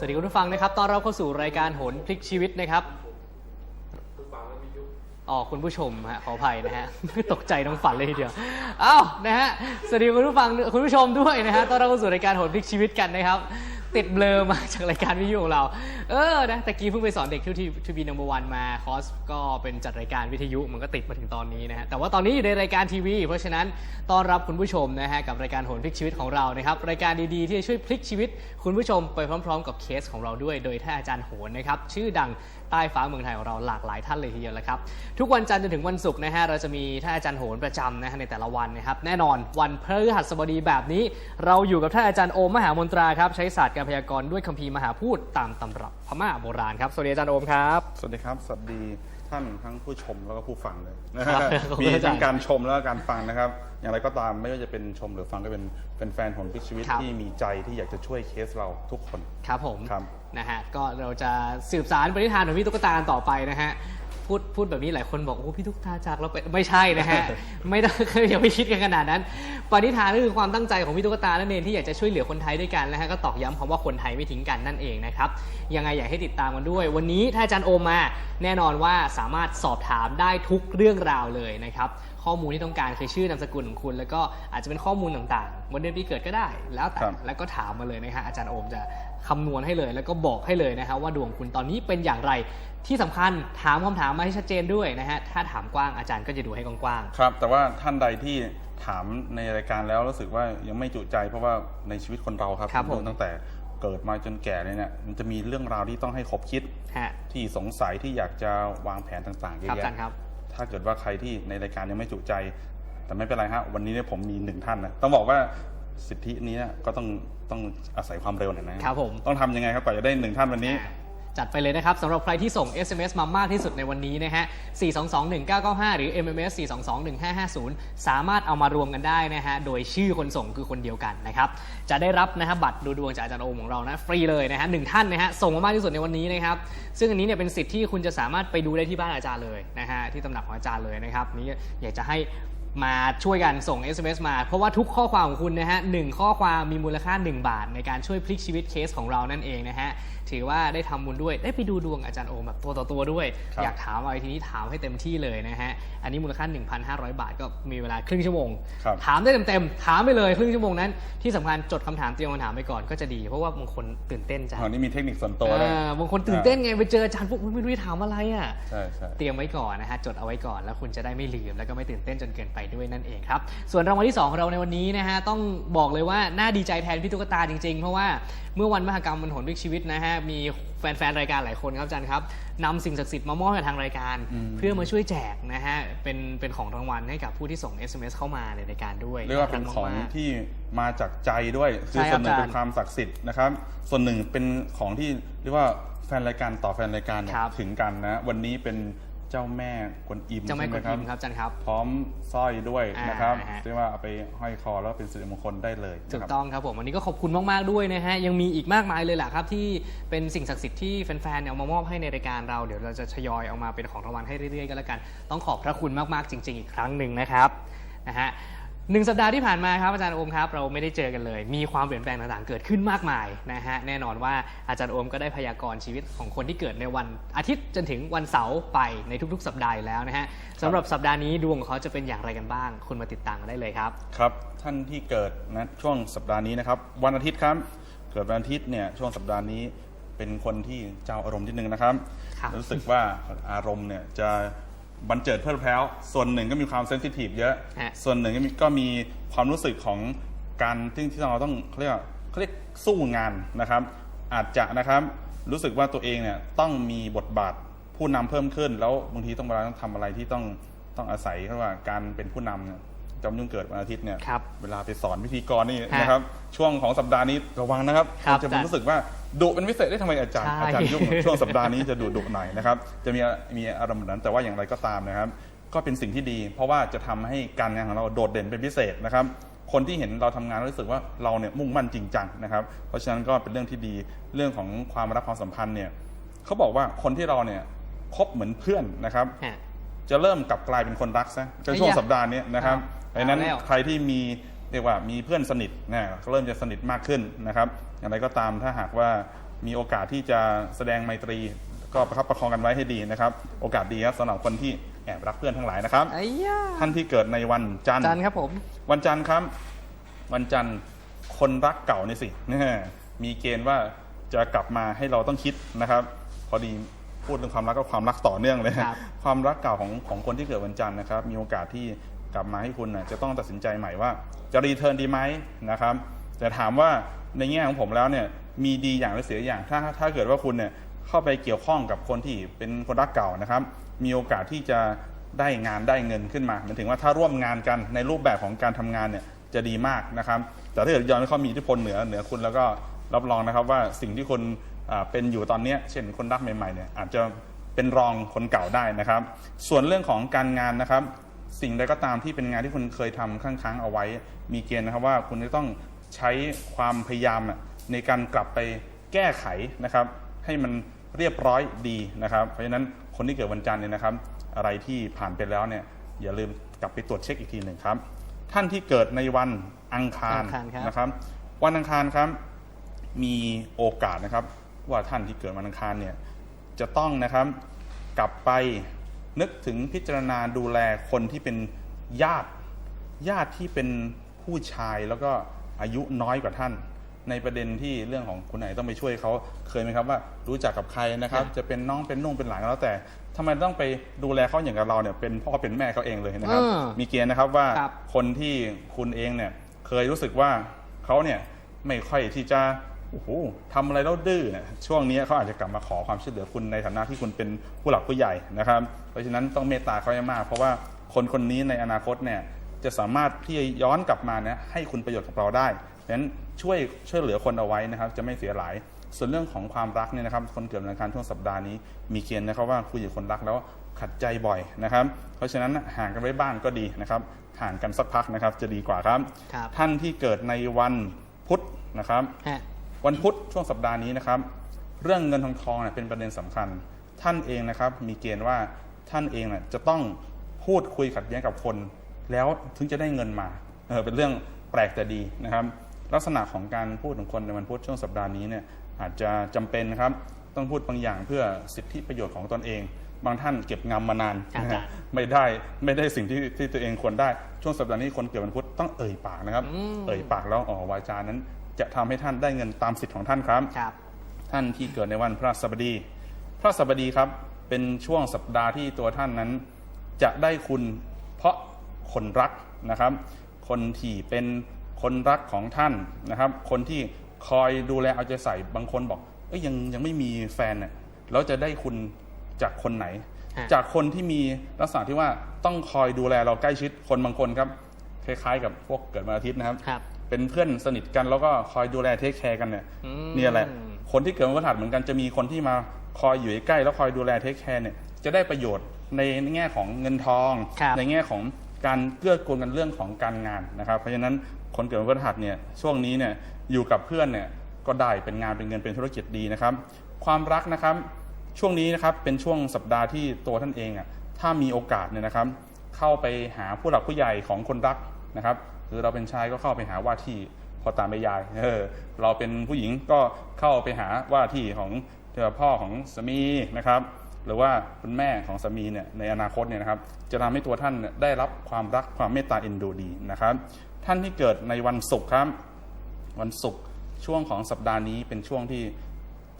สวัสดีคุณผู้ฟังนะครับ ตอนเราเข้าสู่รายการโหนพลิกชีวิตนะครับอ๋อคุณผู้ชมฮะขออภัยนะฮะตกใจน้องฝันเลยทีเดียวอ้าวนะฮะสวัสดีคุณผู้ฟังคุณผู้ชมด้วยนะฮะตอนเราเข้าสู่รายการโหนพลิกชีวิตกันนะครับ ติดเบลอมาจากรายการวิทยุของเรา เออนะตะกี้เพิ่งไปสอนเด็กที่ทีทวีนัมเบอร์วันมาคอสก็เป็นจัดรายการวิทยุมันก็ติดมาถึงตอนนี้นะฮะแต่ว่าตอนนี้อยู่ในรายการทีวี เพราะฉะนั้นต้อนรับคุณผู้ชมนะฮะกับรายการโหนพลิกชีวิตของเรานะครับรายการดีๆ ที่จะช่วยพลิกชีวิต คุณผู้ชมไปพร้อม ๆ กับเคสของเราด้วย โดยท่านอาจารย์โหนนะครับชื่อดัง ใต้ฟ้าเมืองไทยของเราหลากหลายท่านเลยทีเดียวละครับทุกวันจันทร์จนถึงวันศุกร์นะฮะเราจะมีท่านอาจารย์โหนประจำนะฮะในแต่ละวันนะครับแน่นอนวันพฤหัสบดีแบบนี้ เราอยู่กับท่านอาจารย์โอมมหามนตราครับใช้ศาสตร์การพยากรณ์ด้วยคัมภีร์มหาพูดตามตำรับพม่าโบราณครับสวัสดีอาจารย์โอมครับสวัสดีครับ สวัสดีท่านทั้งผู้ชมแล้วก็ผู้ฟังเลยครับขอบคุณมีอาจารย์ทั้งการชมแล้วก็การฟังนะครับ อย่างไรก็ตามไม่ว่าจะเป็นชมหรือฟังก็เป็นเป็นแฟนของพิกชีวิตครับ ที่มีใจที่อยากจะช่วยเคสเราทุกคน ครับผม ครับ นะฮะก็เราจะสืบสารปณิธานของพี่ตุ๊กตาต่อไปนะฮะพูดพูดแบบนี้หลายคนบอกโอ้พี่ตุ๊กตาจากเราไปไม่ใช่นะฮะ ไม่ต้องอย่าไปคิดกันขนาดนั้นปณิธานก็คือความตั้งใจของพี่ตุ๊กตานั่นเองที่อยากจะช่วยเหลือคนไทยด้วยกันนะฮะก็ตอกย้ำคำว่าคนไทยไม่ทิ้งกันนั่นเองนะครับยังไงอยากให้ติดตามกันด้วย วันนี้ถ้าอาจารย์โอมมาแน่นอนว่าสามารถสอบถามได้ทุกเรื่องราวเลยนะครับข้อมูลที่ต้องการคือชื่อนามสกุลของคุณ แล้วก็อาจจะเป็นข้อมูลต่างๆวันเดือนปีเกิดก็ได้ แล้วแต่ครับแล้วก็ถามมาเลยนะฮะอาจารย์โอมจะ คำนวณให้เลย แล้วก็บอกให้เลยนะฮะว่าดวงคุณตอนนี้เป็นอย่างไรที่สำคัญถามคำถามมาให้ชัดเจนด้วยนะฮะ ถ้าถามกว้างอาจารย์ก็จะดูให้กว้างครับ แต่ว่าท่านใดที่ถามในรายการแล้วรู้สึกว่ายังไม่จุใจ เพราะว่าในชีวิตคนเราครับครับผมตั้งแต่เกิดมาจนแก่เลยเนี่ยมันจะมีเรื่องราวที่ต้องให้ครบคิดๆฮะที่สงสัยที่อยากจะวางแผนต่างๆเยครับอะอาจารย์แยะครับถ้าเกิดว่าใครที่ในรายการยังไม่จุใจ แต่ไม่เป็นไรฮะวันนี้เนี่ยผมมีหนึ่งท่านนะต้องบอกว่า สิทธินี้ก็ต้องต้องอาศัยความเร็วหน่อยนะครับผมต้องทำยังไงครับกว่าจะได้หนึ่งท่านวันนี้อ่าจัดไปเลยนะครับสำหรับใครที่ส่ง SMS มามากที่สุดในวันนี้นะฮะ 4221995 หรือ MMS 4221550 สามารถเอามารวมกันได้นะฮะ โดยชื่อคนส่งคือคนเดียวกันนะครับ จะได้รับนะฮะบัตรดูดวงจากอาจารย์โอมของเรานะ ฟรีเลยนะฮะหนึ่งท่านนะฮะส่งมามากที่สุดในวันนี้นะครับ ซึ่งอันนี้เนี่ยเป็นสิทธิ์ที่คุณจะสามารถไปดูได้ที่บ้านอาจารย์เลยนะฮะที่ตำหนักของอาจารย์เลยนะครับนี่อยากจะให้ มาช่วยกันส่ง SMS มา เพราะว่าทุกข้อความของคุณนะฮะหนึ่งข้อความมีมูลค่า 1 บาท ในการช่วยพลิกชีวิตเคสของเรานั่นเองนะฮะถือว่าได้ทำบุญด้วยได้ไปดูดวงอาจารย์โอมแบบตัวต่อตัวด้วยครับอยากถามอะไรทีนี้ถามให้เต็มที่เลยนะฮะอันนี้มูลค่า 1,500 บาทก็มีเวลาครึ่งชั่วโมงครับถามได้เต็มๆถามไปเลยครึ่งชั่วโมงนั้นที่สำคัญจดคำถามเตรียมคำถามไปก่อนก็จะดีเพราะว่าบางคนตื่นเต้นจังอ๋อนี่มีเทคนิคส่วนตัวเลยเออบางคนตื่นเต้นไงไปเจออาจารย์ปุ๊บอุ๊ยไม่รู้จะถามอะไรอะใช่ใช่เตรียมไว้ก่อนนะฮะจดเอาไว้ก่อนแล้วคุณจะได้ไม่ลืมแล้วก็ไม่ตื่นเต้นจนเกินไปด้วยนั่นเองครับ ส่วนรางวัลที่ 2 ของเราในวันนี้นะฮะต้องบอกเลยว่าน่าดีใจแทนพี่ตุ๊กตาจริงๆ เพราะว่าเมื่อวันมหกรรมมันหนพลิกชีวิตนะฮะมีแฟนๆ รายการหลายคนครับอาจารย์ครับนำสิ่งศักดิ์สิทธิ์มามอบให้กับทางรายการอืมเพื่อมาช่วยแจกนะฮะเป็นเป็นของรางวัลให้กับผู้ที่ส่ง SMS เข้ามาในรายการด้วยเรียกว่าเป็นของมากๆที่มาจากใจด้วยคือใช่ครับส่วนหนึ่งอาจารย์เป็นความศักดิ์สิทธิ์นะครับส่วนหนึ่งเป็นของที่เรียกว่าแฟนรายการต่อแฟนรายการเนี่ยครับถึงกันนะวันนี้เป็น เจ้าแม่กวนอิมเจ้าแม่กใช่ดไหอิมครับอาจารย์ครับ พร้อมสร้อยด้วยนะครับอ่าฮะเรียกว่าเอาไปห้อยคอแล้วเป็นสิริมงคลได้เลยถูนะคกรับต้องครับผมวันนี้ก็ขอบคุณมากๆด้วยนะฮะยังมีอีกมากมายเลยแหละครับที่เป็นสิ่งศักดิ์สิทธิ์ที่แฟนๆเนี่ยเอามามอบให้ในรายการเราเดี๋ยวเราจะทยอยเอามาเป็นของรางวัลให้เรื่อยๆกันแล้วกัน ต้องขอบพระคุณมากๆจริง ๆ อีกครั้งหนึ่งนะครับนะฮะ หนึ่งสัปดาห์ที่ผ่านมาครับอาจารย์โอมครับ เราไม่ได้เจอกันเลย มีความเปลี่ยนแปลงต่างๆ เกิดขึ้นมากมายนะฮะแน่นอนว่าอาจารย์โอมก็ได้พยากรณ์ชีวิตของคนที่เกิดในวันอาทิตย์จนถึงวันเสาร์ไปในทุกๆ สัปดาห์อยู่แล้วนะฮะสำหรับสัปดาห์นี้ดวงของเขาจะเป็นอย่างไรกันบ้าง คุณมาติดตามกันได้เลยครับครับ ท่านที่เกิดนะช่วงสัปดาห์นี้นะครับวันอาทิตย์ครับ เกิดวันอาทิตย์เนี่ยช่วงสัปดาห์นี้เป็นคนที่เจ้าอารมณ์นิดนึงนะครับครับรู้สึกว่าอารมณ์เนี่ยจะ บันเจิดเพลิดเพล้วส่วนหนึ่งก็มีความเซนซิทีฟเยอะ ฮะ ส่วนหนึ่งก็มีก็มีความรู้สึกของการที่ที่เราต้องเขาเรียกว่าเขาเรียกสู้งานนะครับ อาจจะนะครับรู้สึกว่าตัวเองเนี่ยต้องมีบทบาทผู้นำเพิ่มขึ้น แล้วบางทีต้องเวลาต้องทำอะไรที่ต้องต้องอาศัยเขาเรียกว่าการเป็นผู้นำเนี่ย จำยุ่งเกิดวันอาทิตย์เนี่ยครับเวลาไปสอนพิธีกรนี่ฮะนะครับ ช่วงของสัปดาห์นี้ระวังนะครับครับจะอาจารย์รู้สึกว่าดุเป็นพิเศษได้ทำไมอาจารย์ใช่ อาจารย์ยุ่ง ช่วงสัปดาห์นี้จะดุดุหน่อยนะครับ จะมีมีอารมณ์แบบนั้นแต่ว่าอย่างไรก็ตามนะครับ ก็เป็นสิ่งที่ดี เพราะว่าจะทำให้การงานของเราโดดเด่นเป็นพิเศษนะครับ คนที่เห็นเราทำงานรู้สึกว่าเราเนี่ยมุ่งมั่นจริงจังนะครับ เพราะฉะนั้นก็เป็นเรื่องที่ดีเรื่องของความรักความสัมพันธ์เนี่ยเขาบอกว่าคนที่เราเนี่ยคบเหมือนเพื่อนนะครับ ฮะ จะเริ่มกลับกลายเป็นคนรักซะในช่วงไอ้ยะสัปดาห์นี้นะครับ ครับ ดังนั้นเอาแล้วใครที่มีเรียกว่ามีเพื่อนสนิทนะก็เริ่มจะสนิทมากขึ้นนะครับอย่างไรก็ตามถ้าหากว่ามีโอกาสที่จะแสดงไมตรี ก็ประคับประคองกันไว้ให้ดีนะครับ โอกาสดีครับสำหรับคนที่แอบรักเพื่อนทั้งหลายนะครับไอ้ย่าท่านที่เกิดในวันจันทร์จันครับผม วันจันทร์ครับ วันจันทร์คนรักเก่านี่สิแน่มีเกณฑ์ว่าจะกลับมาให้เราต้องคิดนะครับ พอดีพูดเรื่องความรักก็ความรักต่อเนื่องเลยครับความรักเก่าของของคนที่เกิดวันจันทร์นะครับ มีโอกาสที่ กลับมาให้คุณนะจะต้องตัดสินใจใหม่ว่า จะรีเทิร์นดีไหมนะครับแต่ถามว่าในแง่ของผมแล้วเนี่ยมีดีอย่างและเสียอย่างถ้าถ้าเกิดว่าคุณเนี่ยเข้าไปเกี่ยวข้องกับคนที่เป็นคนรักเก่านะครับ มีโอกาสที่จะได้งานได้เงินขึ้นมาหมายถึงว่าถ้าร่วมงานกันในรูปแบบของการทำงานเนี่ยจะดีมากนะครับ แต่ถ้าเกิดย้อมให้เขามีอิทธิพลเหนือเหนือคุณแล้วก็รับรองนะครับว่าสิ่งที่คุณเป็นอยู่ตอนนี้เช่นคนรักใหม่ๆเนี่ยอาจจะเป็นรองคนเก่าได้นะครับ ส่วนเรื่องของการงานนะครับ สิ่งใดก็ตามที่เป็นงานที่คุณเคยทำค้างๆเอาไว้ มีเกณฑ์นะครับว่าคุณจะต้องใช้ความพยายามอะในการกลับไปแก้ไขนะครับ ให้มันเรียบร้อยดีนะครับ เพราะฉะนั้นคนที่เกิดวันจันทร์เนี่ยนะครับ อะไรที่ผ่านไปแล้วเนี่ยอย่าลืมกลับไปตรวจเช็คอีกทีหนึ่งครับ ท่านที่เกิดในวันอังคารอังคารครับนะครับ วันอังคารครับ มีโอกาสนะครับ ว่าท่านที่เกิดวันอังคารเนี่ยจะต้องนะครับกลับไป นึกถึงพิจารณาดูแลคนที่เป็นญาติญาติที่เป็นผู้ชายแล้วก็อายุน้อยกว่าท่าน ในประเด็นที่เรื่องของคุณไหนต้องไปช่วยเขาเคยไหมครับว่ารู้จักกับใครนะครับครับจะเป็นน้องเป็นนุ่งเป็นหลานก็แล้วแต่ทำไมต้องไปดูแลเขาอย่างกับเราเนี่ยเป็นพ่อเป็นแม่เขาเองเลยนะครับอืมมีเกณฑ์นะครับว่าครับคนที่คุณเองเนี่ยเคยรู้สึกว่าเขาเนี่ยไม่ค่อยที่จะ โอ้โหทำอะไรแล้วดื้อเนี่ยช่วงนี้เขาอาจจะกลับมาขอความช่วยเหลือคุณในฐานะที่คุณเป็นผู้หลักผู้ใหญ่นะครับ เพราะฉะนั้นต้องเมตตาเขาให้มาก เพราะว่าคนคนนี้ในอนาคตเนี่ยจะสามารถที่จะย้อนกลับมาเนี่ยให้คุณประโยชน์กับเราได้ดังนั้นช่วยช่วยเหลือคนเอาไว้นะครับ จะไม่เสียหลาย ส่วนเรื่องของความรักเนี่ยนะครับ คนเกิดวันอังคารช่วงสัปดาห์นี้มีเกณฑ์นะครับว่าคุยกับคนรักแล้วขัดใจบ่อยนะครับ เพราะฉะนั้นห่างกันไว้บ้างก็ดีนะครับห่างกันสักพักนะครับจะดีกว่าครับครับท่านที่เกิดในวันพุธนะครับฮะ วันพุธช่วงสัปดาห์นี้นะครับ เรื่องเงินทองทองเนี่ยเป็นประเด็นสำคัญ ท่านเองนะครับมีเกณฑ์ว่าท่านเองน่ะจะต้องพูดคุยขัดแย้งกับคน แล้วถึงจะได้เงินมาเออเป็นเรื่องแปลกแต่ดีนะครับ ลักษณะของการพูดของคนในวันพุธช่วงสัปดาห์นี้เนี่ยอาจจะจำเป็นนะครับต้องพูดบางอย่างเพื่อสิทธิประโยชน์ของตนเอง บางท่านเก็บงำมานานครับนะฮะไม่ได้ไม่ได้สิ่งที่ที่ตัวเองควรได้ช่วงสัปดาห์นี้คนเกิดวันพุธต้องเอ่ยปากนะครับอืมเอ่ยปากแล้วอ๋อวาจานั้น จะทำให้ท่านได้เงินตามสิทธิ์ของท่านครับครับ ท่านที่เกิดในวันพระศัสบดี พระศัสบดีครับเป็นช่วงสัปดาห์ที่ตัวท่านนั้น จะได้คุณเพราะคนรักนะครับ คนที่เป็นคนรักของท่านนะครับ คนที่คอยดูแลเอาใจใส่บางคนบอกเอ้ยยังยังไม่มีแฟนเนี่ยแล้วจะได้คุณจากคนไหนฮะจากคนที่มีลักษณะที่ว่าต้องคอยดูแลเราใกล้ชิดคนบางคนครับ คล้ายๆ กับพวกเกิดวันอาทิตย์นะครับครับ เป็นเพื่อนสนิทกันแล้วก็คอยดูแลเทคแคร์กันเนี่ยอืมเนี่ยแหละคนที่เกิดวันพฤหัสเหมือนกันจะมีคนที่มาคอยอยู่ใกล้แล้วคอยดูแลเทคแคร์เนี่ยจะได้ประโยชน์ในแง่ของเงินทองครับในแง่ของการเกื้อกูลกันเรื่องของการงานนะครับ เพราะฉะนั้นคนเกิดวันพฤหัสเนี่ยช่วงนี้เนี่ยอยู่กับเพื่อนเนี่ยก็ได้เป็นงานเป็นเงินเป็นธุรกิจดีนะครับ ความรักนะครับช่วงนี้นะครับเป็นช่วงสัปดาห์ที่ตัวท่านเองอะถ้ามีโอกาสเนี่ยนะครับ เข้าไปหาผู้หลักผู้ใหญ่ของคนรักนะครับ หรือเราเป็นชายก็เข้าไปหาว่าที่พ่อตาแม่ยายเออเราเป็นผู้หญิงก็เข้าไปหาว่าที่ของเอ่อพ่อของสามีนะครับหรือว่าคุณแม่ของสามีเนี่ยในอนาคตเนี่ยนะครับจะทำให้ตัวท่านเนี่ยได้รับความรักความเมตตาเอ็นดูดีนะครับ ท่านที่เกิดในวันศุกร์ครับ วันศุกร์ช่วงของสัปดาห์นี้เป็นช่วงที่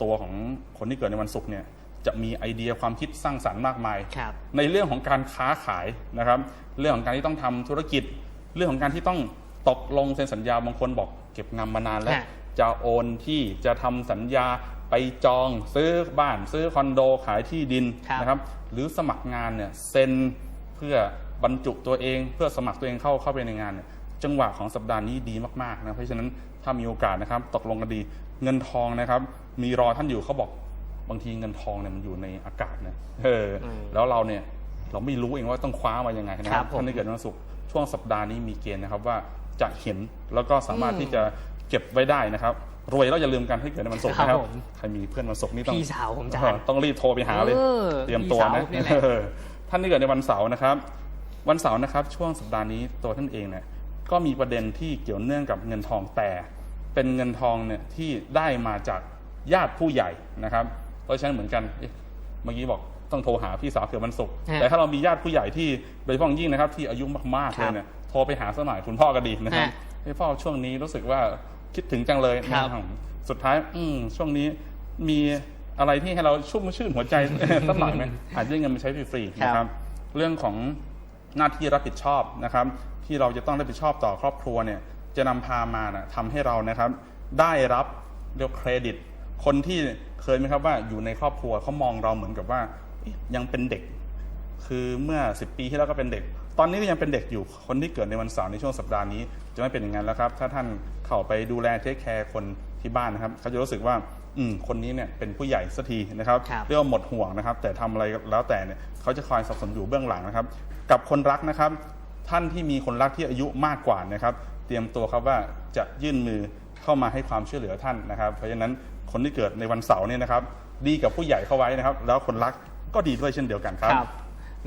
ตัวของคนที่เกิดในวันศุกร์เนี่ยจะมีไอเดียความคิดสร้างสรรค์มากมายครับในเรื่องของการค้าขายนะครับ เรื่องของการที่ต้องทำธุรกิจ เรื่องของการที่ต้องตกลงเซ็นสัญญาบางคนบอกเก็บงำมานานแล้ว ฮะ จะโอนที่จะทำสัญญาไปจองซื้อบ้านซื้อคอนโดขายที่ดินครับนะครับ หรือสมัครงานเนี่ยเซ็นเพื่อบรรจุตัวเองเพื่อสมัครตัวเองเข้าเข้าไปในงานเนี่ยจังหวะของสัปดาห์นี้ดีมากๆนะเพราะฉะนั้นถ้ามีโอกาสนะครับ ตกลงกันดีเงินทองนะครับ มีรอท่านอยู่เขาบอกบางทีเงินทองเนี่ยมันอยู่ในอากาศนะเอออมแล้วเราเนี่ยเราไม่รู้เองว่าต้องคว้ามายังไงนะคครัรับบผม ท่านที่เกิดวันศุกร์ ช่วงสัปดาห์นี้มีเกณฑ์นะครับว่าจะเห็นแล้วก็สามารถอืมที่จะเก็บไว้ได้นะครับ รวยแล้วอย่าลืมกันให้เกิดในวันศุกร์นะคครัรับบผมใครมีเพื่อนวันศุกร์นี่ต้องพี่สาวผมจานเออต้องรีบโทรไปหาเลยเออเตรียมตัวนะพี่สาวนี่แหละเออท่านที่เกิดในวันเสาร์นะครับ วันเสาร์นะครับ ช่วงสัปดาห์นี้ตัวท่านเองเนี่ยก็มีประเด็นที่เกี่ยวเนื่องกับเงินทองแต่ เป็นเงินทองเนี่ยที่ได้มาจากญาติผู้ใหญ่นะครับ เพราะฉะนั้นเหมือนกันเอ๊ะเมื่อกี้บอก ต้องโทรหาพี่สาวเผื่อวันศุกร์ฮะแต่ถ้าเรามีญาติผู้ใหญ่ที่โดยเฉพาะอย่างยิ่งนะครับที่อายุมากๆครัเลบยเนี่ยโทรไปหาสักหน่อยคุณพ่อก็ดีนะครับฮะเฮ้ยพ่อช่วงนี้รู้สึกว่าคิดถึงจังเลยครับนะครับ สุดท้ายอืมช่วงนี้มีอะไรที่ให้เราชุ่มชื่นหัวใจ สักหน่อยไหมอาจจะได้เงินมาใช้ฟรีๆนะครับ เรื่องของหน้าที่รับผิดชอบนะครับ ที่เราจะต้องรับผิดชอบต่อครอบครัวเนี่ยจะนำพามานะทำให้เรานะครับ ได้รับเรียกเครดิต คนที่เคยไหมครับว่าอยู่ในครอบครัวเขามองเราเหมือนกับว่าเอ๊ะ ยังเป็นเด็ก คือเมื่อ 10 ปีที่แล้วก็เป็นเด็ก ตอนนี้ก็ยังเป็นเด็กอยู่คนที่เกิดในวันเสาร์ในช่วงสัปดาห์นี้ จะไม่เป็นอย่างนั้นแล้วครับ ถ้าท่านเข้าไปดูแลเทคแคร์คนที่บ้านนะครับ เขาจะรู้สึกว่าอืมคนนี้เนี่ยเป็นผู้ใหญ่สักทีนะครับครับเรียกว่าหมดห่วงนะครับ แต่ทำอะไรแล้วแต่เนี่ยเขาจะคอยสนับสนุนอยู่เบื้องหลังนะครับ กับคนรักนะครับ ท่านที่มีคนรักที่อายุมากกว่านะครับ เตรียมตัวครับว่าจะยื่นมือเข้ามาให้ความช่วยเหลือท่านนะครับ เพราะฉะนั้นคนที่เกิดในวันเสาร์เนี่ยนะครับ ดีกับผู้ใหญ่เข้าไว้นะครับ แล้วคนรัก ก็ดีด้วยเช่นเดียวกันครับครับ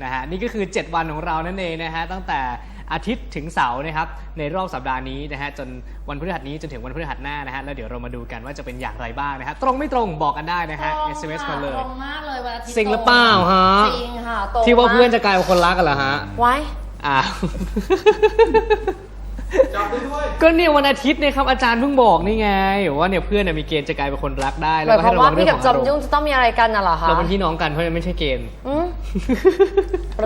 นะฮะนี่ก็คือ 7 วันของเรานั่นเองนะฮะตั้งแต่อาทิตย์ถึงเสาร์นะครับในรอบสัปดาห์นี้นะฮะจนวันพฤหัสนี้จนถึงวันพฤหัสหน้านะฮะแล้วเดี๋ยวเรามาดูกันว่าจะเป็นอย่างไรบ้างนะฮะตรงไม่ตรงบอกกันได้นะฮะ SMS มาเลย ตรงมากเลยวันอาทิตย์จริงหรือเปล่าฮะ จริงค่ะตรงที่ว่าเพื่อนมกจะกลายเป็นคนรักกันเหรอฮะ ไว้ อ้าว ก็เนี่ยวันอาทิตย์เนี่ยครับอาจารย์เพิ่งบอกนี่ไงว่าเนี่ยเพื่อนเนี่ยมีเกณฑ์จะกลายเป็นคนรักได้หแล้วมายก็ความให้ระว่าวังเรื่พี่องกับของจออามรมยุ่งณ์จะต้องมีอะไรกันน่ะเหรอคะเราเป็นพี่น้องกันเพราะฉะนั้นไม่ใช่เกณฑ์ อืม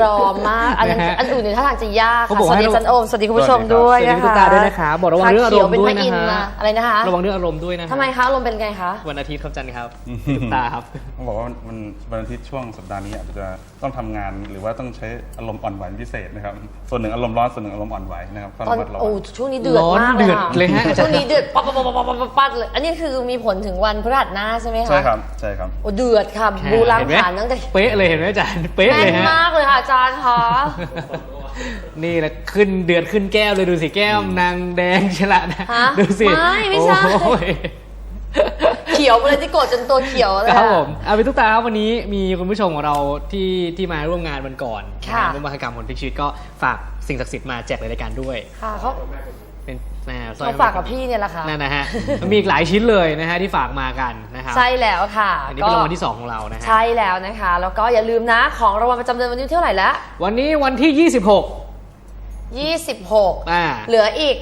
รอมากอันนั้นนะฮะอันอื่นเนี่ยท่าทางจะยากเขาค่ะบอกสวัสให้ดีเราจันโอมสวัสดีคุณผู้ชมสวัสดีครับด้วยสวัสดีนะคุณคะตาด้วยนะคะบอกระวังเรื่องอารมณ์ด้วยนะเขียวเป็นพระอินทร์ฮะมาอะไรนะคะระวังเรื่องอารมณ์ด้วยนะฮะทำไมคะลมณ์เป็นไงคะวันอาทิตย์ครับจันครับอืมพี่ตุ๊กตาครับ ต้องบอกว่ามันวันอาทิตย์ช่วงสัปดาห์นี้อาจจะต้องทำงานหรือว่าต้องใช้อารมณ์อ่อนไหวเป็นพิเศษนะครับ ส่วนหนึ่งอารมณ์ร้อนส่วนหนึ่งอารมณ์อ่อนไหวนะครับต้องตอนระมัดระวัโอ้งช่วงนี้เดือดร้อนมากเดือดเลยฮะ ช่วงนี้เดือดปั๊บปั๊บปั๊บปั๊บปั๊บปั๊บเลยอันนี้คือมีผลถึงวันพฤหัสหน้าใช่ไหมคะใช่ครับใช่ครับ โอ้เดือดค่ะบูรังเห็นไหมผ่านตั้งแต่เป๊ะเลยเห็นไหมอาจารย์เป๊ะแน่เลยนฮะ มากเลยค่ะอาจารย์คะ นี่แหละขึ้นเดือดขึ้นแก้วเลยดูสิแก้มนางแดงฉละนะฮะดูสิไม่ไม่ใช่ โอ้ย เขียวไปเลยที่โกรธจนตัวเขียวเลยครับอะผมเอาไปทุกตาครับวันนี้มีคุณผู้ชมของเราที่ที่มาร่วมงานวันก่อนค่ะร่วมมหกรรมผลพลิกชีวิตก็ฝากสิ่งศักดิ์สิทธิ์มาแจกในรายการด้วยค่ะเขาเป็นแม่สร้อยเขาฝากกับพี่เนี่ยแหละค่ะนั่นนะฮะมันมีอีกหลายชิ้นเลยนะฮะที่ฝากมากันนะครับใช่แล้วค่ะอันนี้เป็นรางวัลที่สองของเรานะฮะใช่แล้วนะคะ แล้วก็อย่าลืมนะของรางวัลประจำเดือนวันนี้เท่าไหร่แล้ววันนี้วันที่ 26 26อ่าเหลืออีก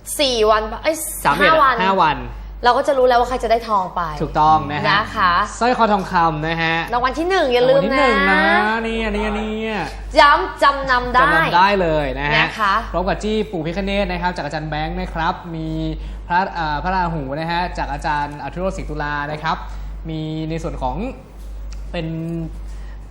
4 วันปะเอ้ยสามเอ็ดห้าวันห้าวัน เราก็จะรู้แล้วว่าใครจะได้ทองไปถูกต้องนะฮะนะคะสร้อยคอทองคำนะฮะรางวัลที่หนึ่งอย่าลืมรางวัลที่หนะนึ่งนะนี่อันนี้อันนี้ย้ำจำนำได้จำนำได้เลยนะฮะนะคะพร้อมกับจี้ปู่พิคเนตนะครับจากอาจารย์แบงค์นะครับมีพระอ่าพระราหูนะฮะจากอาจารย์อัทุโรสิงห์ตุลานะครับ มีในส่วนของเป็น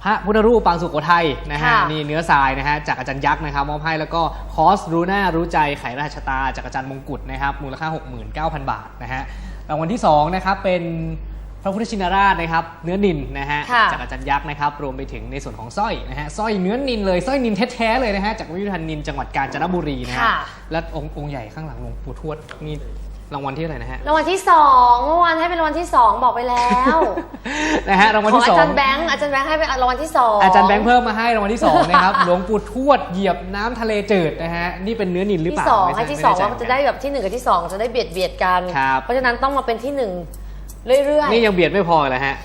พระพุทธรูปปางสุโขทัยนะฮะค่ะนี่เนื้อทรายนะฮะจากอาจารย์ยักษ์นะครับมอบให้แล้วก็คอสรู้หน้ารู้ใจไขราชะตา จากอาจารย์มงกุฎนะครับมูลค่า 69,000 บาทนะฮะรางวัลที่สองนะครับเป็นพระพุทธชินราชนะครับเนื้อนินนะฮะค่ะ จากอาจารย์ยักษ์นะครับรวมไปถึงในส่วนของสร้อยนะฮะสร้อยเนื้อนินเลยสร้อยนินแท้ๆเลยนะฮะจากวิทยานินจังหวัดกาญจนบุรีนะฮะค่ะ และองค์องค์ใหญ่ข้างหลังหลวงปู่ทวดนี่ รางวัลที่เท่าไหร่นะฮะ รางวัลที่สองเมื่อวานให้เป็นรางวัลที่สองบอกไปแล้วนะฮะรางวัลของที่อาสองจารย์แบงค์อาจารย์แบงค์ให้เป็นรางวัลที่สองอาจารย์แบงค์เพิ่มมาให้รางวัลที่สองนะครับหลวงปู่ทวดเหยียบน้ำทะเลจืดนะฮะนี่เป็นเนื้อนินหรือเปที่ล่าสองไม่ให้ใช่ที่ไม่สองแน่ใจว่ามันจะได้แบบที่หนึ่งกับที่สองจะได้เบียดเบียดกันครับเพราะฉะนั้นต้องมาเป็นที่หนึ่งเรื่อยนี่ยังเบียดไม่พอเลยฮะฮะ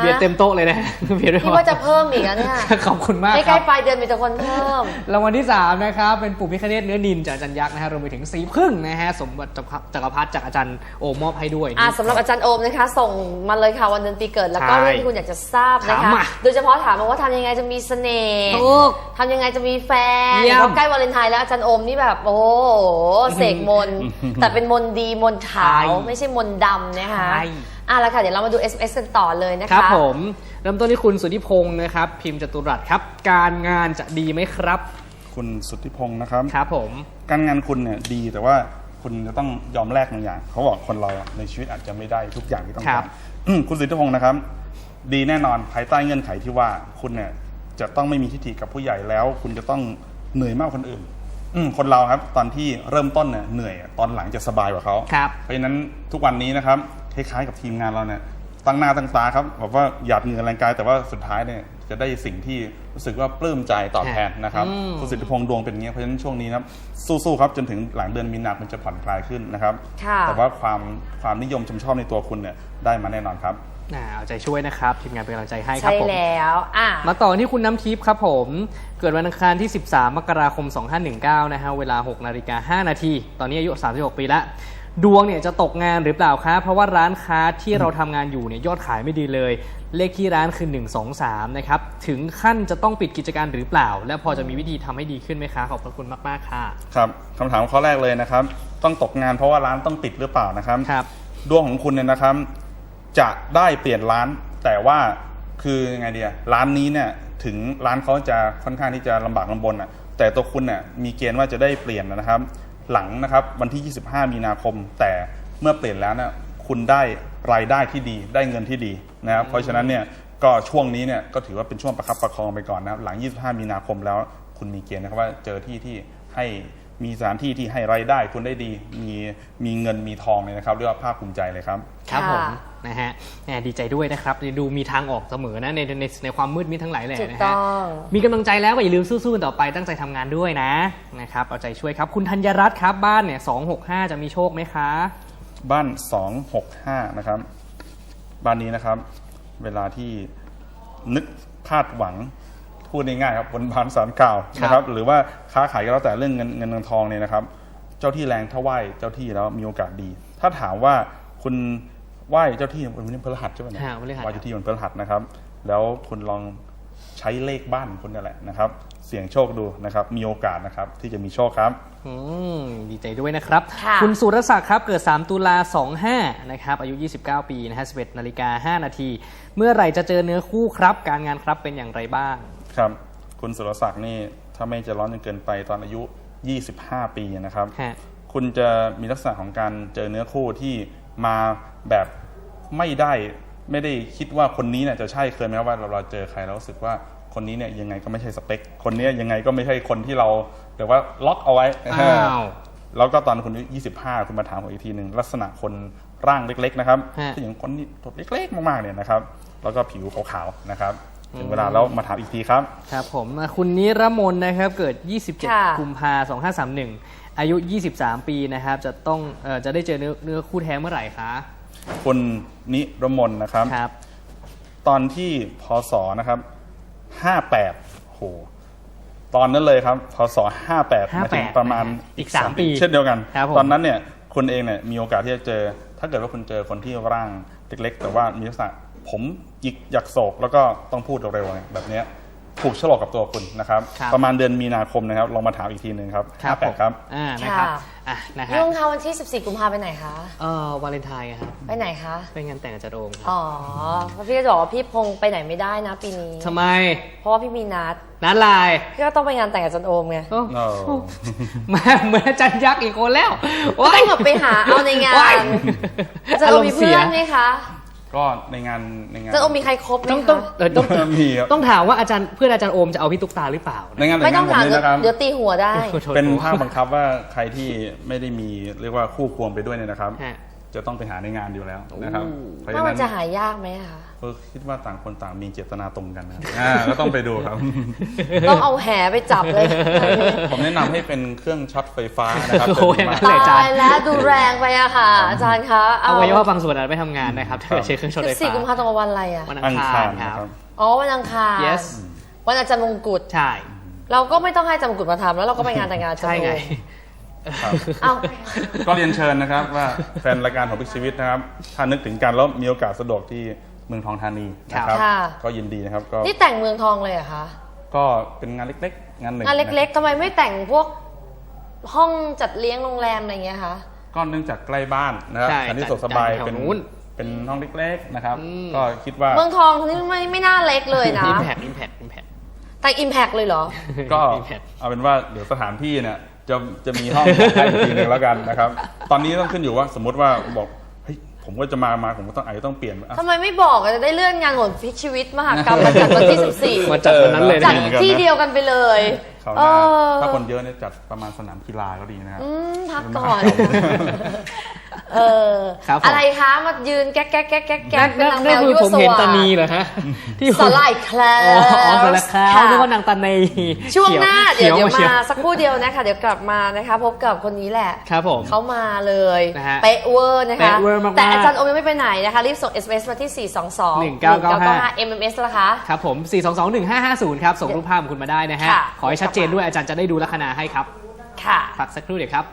เบียดเต็มโต๊ะเลยนะเบียดไม่ๆพพี่อว่าจะเพิ่มอีกนะเนี่ยขอบคุณมากใกครัล้บๆปลายเดือนมีแต่คนเพิ่มรางวัลที่ 3 นะครับ เป็นปู่พิคเนตเนื้อนินจากอาจารย์ยักษ์นะฮะรวมไปถึงสีพึ่งนะฮะสมบัติจักรพรรดิจากอาจารย์โอมอบให้ด้วยอ่าสำหรับอาจารย์โอมนะคะ ส่งมาเลยค่ะวันเดือนปีเกิดแล้วก็ใช่เรื่องที่คุณอยากจะทราบนะถามคะมาโดยเฉพาะถามมาว่าทำยังไงจะมีเสน่ห์ถูกทำยังไงจะมีแฟนเยี่ยมเพราะใกล้วาเลนไทน์แล้วอาจารย์โอมนี่แบบโอ้โหเสกมนต์แต่เป็นมนต์ดีมนต์ขาวใช่ไม่ใช่มนต์ดำนะคะใช่ อะแล้วค่ะ เดี๋ยวเรามาดู SMS กันต่อเลยนะคะครับผม เริ่มต้นที่คุณสุทธิพงศ์นะครับ พิมพ์จตุรัสครับ การงานจะดีไหมครับ คุณสุทธิพงศ์นะครับ ครับผม การงานคุณเนี่ยดีแต่ว่าคุณจะต้องยอมแลกบางอย่าง เขาบอกคนเราอะในชีวิตอาจจะไม่ได้ทุกอย่างที่ต้องครัการบอืมคุณสุทธิพงศ์นะครับ ดีแน่นอนภายใต้เงื่อนไขที่ว่าคุณเนี่ยจะต้องไม่มีทิฏฐิกับผู้ใหญ่แล้ว คุณจะต้องเหนื่อยมากกว่าคนอื่น อืมคนเราครับ ตอนที่เริ่มต้นเนี่ยเหนื่อยอะตอนหลังจะสบายกว่าเขา ครับ เพราะฉะนั้นทุกวันนี้นะครับ คล้ายๆกับทีมงานเราเนี่ยตั้งหน้าตั้งตาครับแบบว่าหยาดเหงื่อแรงกาย แต่ว่าสุดท้ายเนี่ยจะได้สิ่งที่รู้สึกว่าปลื้มใจตอบแทนนะครับอืมคุณสิทธิพงษ์ดวงเป็นอย่างนี้ยเพราะฉะนั้นช่วงนี้นะครับสู้ๆครับจนถึงหลังเดือนมีนาคมจะผ่อนคลายขึ้นนะครับค่ะแต่ว่าความความนิยมชมชอบในตัวคุณเนี่ยได้มาแน่นอนครับอ่าเอาใจช่วยนะครับ ทีมงานเป็นกำลังใจให้ครับใช่ผมแล้วอะมาต่อที่คุณน้ำทิพย์ครับผม เกิดวันอังคารที่ 13 มกราคม 2519 นะฮะ เวลา 6 นาฬิกา 5 นาที ตอนนี้อายุ 36 ปีแล้ว ดวงเนี่ยจะตกงานหรือเปล่าครับเพราะว่าร้านค้าที่เราทำงานอยู่เนี่ยยอดขายไม่ดีเลย เลขที่ร้านคือ 123 นะครับ ถึงขั้นจะต้องปิดกิจการหรือเปล่า และพอจะมีวิธีทำให้ดีขึ้นไหมคะ ขอบพระคุณมาก ๆ ค่ะ ครับคำถามข้อแรกเลยนะครับ ต้องตกงานเพราะว่าร้านต้องปิดหรือเปล่านะครับครับดวงของคุณเนี่ยนะครับ จะได้เปลี่ยนร้าน แต่ว่าคือยังไงเดียร้านนี้เนี่ยถึงร้านเขาจะค่อนข้างที่จะลำบากลำบนอะแต่ตัวคุณเนี่ยมีเกณฑ์ว่าจะได้เปลี่ยนนะครับ หลังนะครับวันที่ 25 มีนาคม แต่เมื่อเปลี่ยนแล้วนี่ยคุณได้รายได้ที่ดีได้เงินที่ดีนะครับเพราะฉะนั้นเนี่ยก็ช่วงนี้เนี่ยก็ถือว่าเป็นช่วงประคับประคองไปก่อนนะครับหลัง 25 มีนาคมแล้ว คุณมีเกณฑ์นะครับว่าเจอที่ที่ให้ มีสถานที่ที่ให้รายได้คุณได้ดี มีมีเงินมีทองเลยนะครับเรียกว่าภาคภูมิใจเลยครับ ครับค่ะผม นะฮะแหมดีใจด้วยนะครับดูมีทางออกเสมอนะในในในความมืดมิดทั้งหลายแหละถูกนะต้ฮะอง มีกำลังใจแล้วก็อย่าลืมสู้ๆต่อไปตั้งใจทำงานด้วยนะนะครับเอาใจช่วยครับ คุณธัญรัตน์ครับบ้านเนี่ย265จะมีโชคไหมคะ บ้าน 265 นะครับ บ้านนี้นะครับ เวลาที่นึกคาดหวัง พูดง่ายๆครับบนบานสารกล่าวนะครับ หรือว่าค้าขายก็แล้วแต่เรื่องเงินเงินเงินทองเนี่ยนะครับ เจ้าที่แรงถ้าไหวเจ้าที่แล้วมีโอกาสดี ถ้าถามว่าคุณไหวเจ้าที่วันนี้พฤหัสใช่ไหมเนี่ยฮะพฤหัสไหวเจ้าที่วันพฤหัสนะครับ แล้วคุณลองใช้เลขบ้านของคุณนี่แหละนะครับ เสี่ยงโชคดูนะครับ มีโอกาสนะครับที่จะมีโชคครับอืมดีใจด้วยนะครับค่ะณสุรศักดิ์ครับ เกิด 3 ตุลา 25 นะครับ อายุ 29 ปีนะฮะ11นาฬิกา 5 นาที เมื่อไหร่จะเจอเนื้อคู่ครับ การงานครับเป็นอย่างไรบ้าง ครับ คุณสุรศักดิ์นี่ถ้าไม่ใจะร้อนจนเกินไปตอนอายุ 25 ปีนะครับฮะคุณจะมีลักษณะของการเจอเนื้อคู่ที่มาแบบไม่ได้ไม่ได้คิดว่าคนนี้เนี่ยจะใช่เคยไหมว่าเราเราเจอใครแล้วรู้สึกว่าคนนี้เนี่ยยังไงก็ไม่ใช่สเปค คนเนี้ยยังไงก็ไม่ใช่คนที่เราเรียกว่าล็อกเอาไว้อ้าวแล้วก็ตอนคุณอายุ25 คุณมาถามผมอีกทีหนึ่งลักษณะคนร่างเล็ก ๆ นะครับฮะที่อย่างคนนี้ตัวเล็กๆ มากๆเนี่ยนะครับ แล้วก็ผิวขาวๆนะครับ ถึงเวลาแล้วมาถามอีกทีครับ ครับผมคุณนิรมนนะครับเกิดค่ะ27 กุมภา2531 อายุ 23 ปีนะครับ จะต้องเอ่อจะได้เจอเนื้อเนื้อคู่แท้เมื่อไหร่คะคุณนิรมนนะครับครับ ตอนที่พศนะครับ 58โหตอนนั้นเลยครับพศ58มาถึงประมาณอีกสามปี เช่นเดียวกันครับผมตอนนั้นเนี่ยคุณเองเนี่ยมีโอกาสที่จะเจอ ถ้าเกิดว่าคุณเจอคนที่ร่างเล็กๆ แต่ว่ามีลักษณะ ผมหยิกหยักโศกแล้วก็ต้องพูดเร็วๆเนี่ยแบบเนี้ยถูกฉลกกับตัวคุณนะครับครับ ประมาณเดือนมีนาคมนะครับลองมาถามอีกทีหนึ่งครับครับผม58ครับอ่านะครับค่ะอะนะฮะลุงคะวันที่ 14 กุมภาไปไหนคะเอ่อวาเลนไทน์ไงครับไปไหนคะไปงานแต่งอาจารย์โอมครับอ๋อเพราะพี่จะบอกว่าพี่พงไปไหนไม่ได้นะปีนี้ทำไม เพราะว่าพี่มีนัดนัดไลน์พี่ก็ต้องไปงานแต่งกับจันโอมไงโอ้โอ้มาเหมือนอาจารย์ยักษ์อีกคนแล้วก็ต้องแบบไปหาเอาในงาว้ายนจันโอมมีเพื่อนไหมคะ ก็ในงานในงานจันโอมมีใครครบไหมต้องคะต้องเออต้องมีครับ ต้องถามว่าอาจารย์เพื่อนอาจารย์โอมจะเอาพี่ตุ๊กตาหรือเปล่าในงานแต่ไม่งต้งาอนงผมถามนี่นะครับ เดี๋ยวตีหัวได้โอ้โหเป็นภาคบังคับว่าใครที่ไม่ได้มีเรียกว่าคู่ควงไปด้วยเนี่ยนะครับ ฮะ จะต้องไปหาในงานอยู่แล้วนะครับโอ้เพราะถ้าฉะมันั้นนจะหายากไหมคะก็คิดว่าต่างคนต่างมีเจตนาตรงกันนะครับอ่าก็ต้องไปดูครับ ต้องเอาแหไปจับเลย ผมแนะนำให้เป็นเครื่องช็อตไฟฟ้านะครับโอ้โหจะดีมากเลยอาจารย์ตายแล้วดูแรงไปอะค่ะ อาจารย์คะเอาไว้ว่าบางส่วนอาจไม่ทำงานนะครับ ถ้าเกิดใช้เครื่องช็อตไฟสี่ฟ้ากุมภาพันธ์ตรงกับวันอะไรอะวันอัอังงคาคารรนะคครัรับบอ๋อวันอังคาร yes วันอาจารย์มงกุฎใช่ เราก็ไม่ต้องให้อาจารย์มงกุฎมาทำแล้วเราก็ไปงานแต่งงานอาจารใช่ย์ไงครับ เอ้าก็เรียนเชิญนะครับว่าแฟนรายการของพิกชีวิตนะครับ ถ้านึกถึงกันแล้วมีโอกาสสะดวกที่เมืองทองธานีนะครับ ค่ะ ก็ยินดีนะครับก็นี่แต่งเมืองทองเลยเหรอะคะก็เป็นงานเล็กๆ งานหนึ่งงานเล็กๆทำไมไม่แต่งพวกห้องจัดเลี้ยงโรงแรมอะไรอย่างเงี้ยคะ ๆก็เนื่องจากใกล้บ้านนะครับใช่อันนี้สะดวกสบายจัดเป็นแถวนู้นเป็นห้องเล็กๆนะครับ อืม ก็คิดว่าเมืองทองนี่ไม่ไม่น่าเล็กเลยนะ อิมแพคอิมแพคอิมแพคแต่อิมแพกเลยเหรอ ก็ Impact เอาเป็นว่าเดี๋ยวสถานที่เนี่ย จะจะมีห้องของให้อีกทีหนึ่งแล้วกันนะครับ ตอนนี้ต้องขึ้นอยู่ว่าสมมติว่าบอกเฮ้ยผมก็จะมามาผมก็ต้องอาจจะต้องเปลี่ยนอะ ทำไมไม่บอกอะจะได้เลื่อนงานโหนพลิกชีวิตมหากรรมมาจัดวันที่ มาจัดวันนั้นเลย14 จัดนะเหมือนกันนะที่เดียวกันไปเลยคราวหเอน้าอถ้าคนเยอะเนี่ยจัดประมาณสนามกีฬาก็ดีนะครับ อืมพักก่อน เออครับผมอะไรคะมายืนแก๊กแก๊กแก๊กแก๊กแก๊กเป็นนางแมนั่นวคือยั่วผมสเห็นวาตานีทเหรอฮะที่สลายแคลอ๋ออ๋อสลักคราวค่ะนึกว่านางตานีช่วงหน้าเดี๋ยวขีเดี๋ยวชีมาสักครู่เดียวนะคะเดี๋ยวกลับมานะคะพบกับคนนี้แหละครับผมเขามาเลยนะฮะเป๊ะเวอร์นะคะเป๊ะเวอร์มากๆแต่อาจารย์โอมยังไม่ไปไหนนะคะรีบส่ง SMS มาที่ 4 2 2 1995 MMS นะคะ ครับผม 4221550 ครับ ส่งรูปภาพของคุณมาได้นะฮะค่ะขอให้ชัดเจนด้วยอาจารย์จะได้ดูลัคนาให้ครับ ค่ะพักสักครู่เดี๋ยวครับ